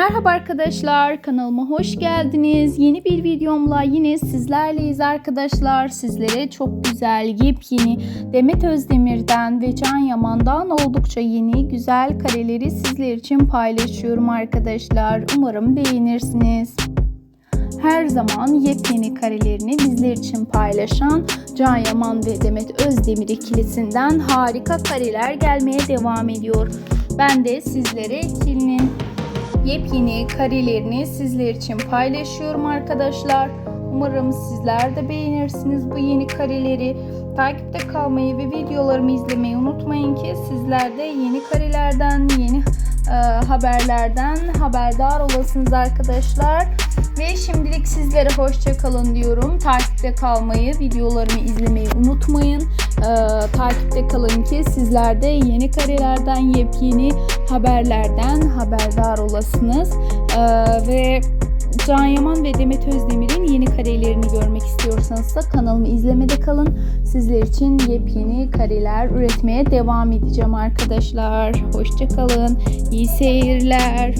Merhaba arkadaşlar kanalıma hoş geldiniz. Yeni bir videomla yine sizlerleyiz arkadaşlar. Sizlere çok güzel yepyeni Demet Özdemir'den ve Can Yaman'dan oldukça yeni güzel kareleri sizler için paylaşıyorum arkadaşlar. Umarım beğenirsiniz. Her zaman yepyeni karelerini bizler için paylaşan Can Yaman ve Demet Özdemir ikilisinden harika kareler gelmeye devam ediyor. Ben de sizlere ikilinin yepyeni karelerini sizler için paylaşıyorum arkadaşlar. Umarım sizler de beğenirsiniz bu yeni kareleri. Takipte kalmayı ve videolarımı izlemeyi unutmayın ki sizler de yeni karelerden, yeni e, haberlerden haberdar olasınız arkadaşlar. Ve şimdilik sizlere hoşça kalın diyorum. Takipte kalmayı, videolarımı izlemeyi unutmayın. Ee, takipte kalın ki sizler de yeni karelerden, yepyeni haberlerden haberdar olasınız. Ee, ve Can Yaman ve Demet Özdemir'in yeni karelerini görmek istiyorsanız da kanalımı izlemede kalın. Sizler için yepyeni kareler üretmeye devam edeceğim arkadaşlar. Hoşça kalın. İyi seyirler.